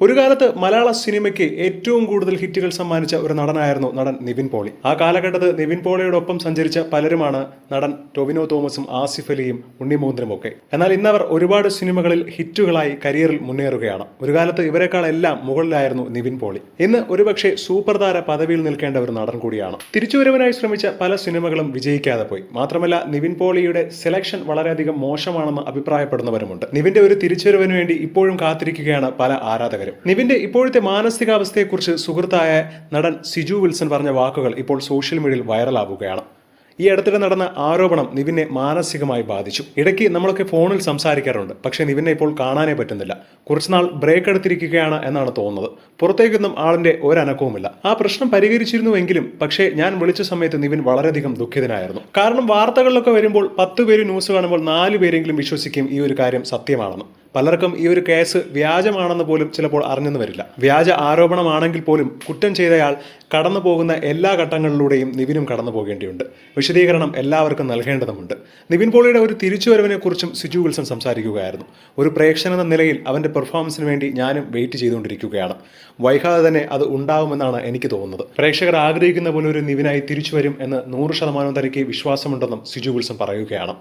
ഒരു കാലത്ത് മലയാള സിനിമയ്ക്ക് ഏറ്റവും കൂടുതൽ ഹിറ്റുകൾ സമ്മാനിച്ച ഒരു നടനായിരുന്നു നടൻ നിവിൻ പോളി. ആ കാലഘട്ടത്ത് നിവിൻ പോളിയോടൊപ്പം സഞ്ചരിച്ച പലരുമാണ് നടൻ ടൊവിനോ തോമസും ആസിഫ് അലിയും ഉണ്ണിമോന്ദ്രമൊക്കെ എന്നാൽ ഇന്നവർ ഒരുപാട് സിനിമകളിൽ ഹിറ്റുകളായി കരിയറിൽ മുന്നേറുകയാണ്. ഒരു കാലത്ത് ഇവരെക്കാളെല്ലാം മുകളിലായിരുന്നു നിവിൻ പോളി. ഇന്ന് ഒരുപക്ഷെ സൂപ്പർ താര പദവിയിൽ നിൽക്കേണ്ട ഒരു നടൻ കൂടിയാണ്. തിരിച്ചുവരവിനായി ശ്രമിച്ച പല സിനിമകളും വിജയിക്കാതെ പോയി. മാത്രമല്ല നിവിൻ പോളിയുടെ സെലക്ഷൻ വളരെയധികം മോശമാണെന്ന് അഭിപ്രായപ്പെടുന്നവരുമുണ്ട്. നിവിന്റെ ഒരു തിരിച്ചുവരവിന് വേണ്ടി ഇപ്പോഴും കാത്തിരിക്കുകയാണ് പല ആരാധകരും. നിവിന്റെ ഇപ്പോഴത്തെ മാനസികാവസ്ഥയെക്കുറിച്ച് സുഹൃത്തായ നടൻ സിജു വിൽസൺ പറഞ്ഞ വാക്കുകൾ ഇപ്പോൾ സോഷ്യൽ മീഡിയയിൽ വൈറലാവുകയാണ്. ഈ അടുത്തിടെ നടന്ന ആരോപണം നിവിനെ മാനസികമായി ബാധിച്ചു. ഇടയ്ക്ക് നമ്മളൊക്കെ ഫോണിൽ സംസാരിക്കാറുണ്ട്. പക്ഷേ നിവിനെ ഇപ്പോൾ കാണാനേ പറ്റുന്നില്ല. കുറച്ചുനാൾ ബ്രേക്ക് എടുത്തിരിക്കുകയാണ് എന്നാണ് തോന്നുന്നത്. പുറത്തേക്കൊന്നും ആളിന്റെ ഒരനക്കവുമില്ല. ആ പ്രശ്നം പരിഹരിച്ചിരുന്നുവെങ്കിലും പക്ഷേ ഞാൻ വിളിച്ച സമയത്ത് നിവിൻ വളരെയധികം ദുഃഖിതനായിരുന്നു. കാരണം വാർത്തകളിലൊക്കെ വരുമ്പോൾ പത്ത് പേര് ന്യൂസ് കാണുമ്പോൾ നാല് പേരെങ്കിലും വിശ്വസിക്കും ഈ ഒരു കാര്യം സത്യമാണെന്ന്. പലർക്കും ഈ ഒരു കേസ് വ്യാജമാണെന്ന് പോലും ചിലപ്പോൾ അറിഞ്ഞെന്ന് വരില്ല. വ്യാജ ആരോപണമാണെങ്കിൽ പോലും കുറ്റം ചെയ്തയാൾ കടന്നു പോകുന്ന എല്ലാ ഘട്ടങ്ങളിലൂടെയും നിവിനും കടന്നു പോകേണ്ടിയുണ്ട്. വിശദീകരണം എല്ലാവർക്കും നൽകേണ്ടതുണ്ട് നിവിൻ പോളിയുടെ ഒരു തിരിച്ചുവരവിനെക്കുറിച്ചും സിജു വിൽസൺ സംസാരിക്കുകയായിരുന്നു. ഒരു പ്രേക്ഷകൻ എന്ന നിലയിൽ അവന്റെ പെർഫോമൻസിന് വേണ്ടി ഞാനും വെയിറ്റ് ചെയ്തുകൊണ്ടിരിക്കുകയാണ്. വൈകാതെ തന്നെ അത് ഉണ്ടാവുമെന്നാണ് എനിക്ക് തോന്നുന്നത്. പ്രേക്ഷകർ ആഗ്രഹിക്കുന്ന പോലെ ഒരു നിവിനായി തിരിച്ചു വരും എന്ന് നൂറ് ശതമാനം തനിക്ക് വിശ്വാസമുണ്ടെന്നും സിജു വിൽസൺ പറയുകയാണ്.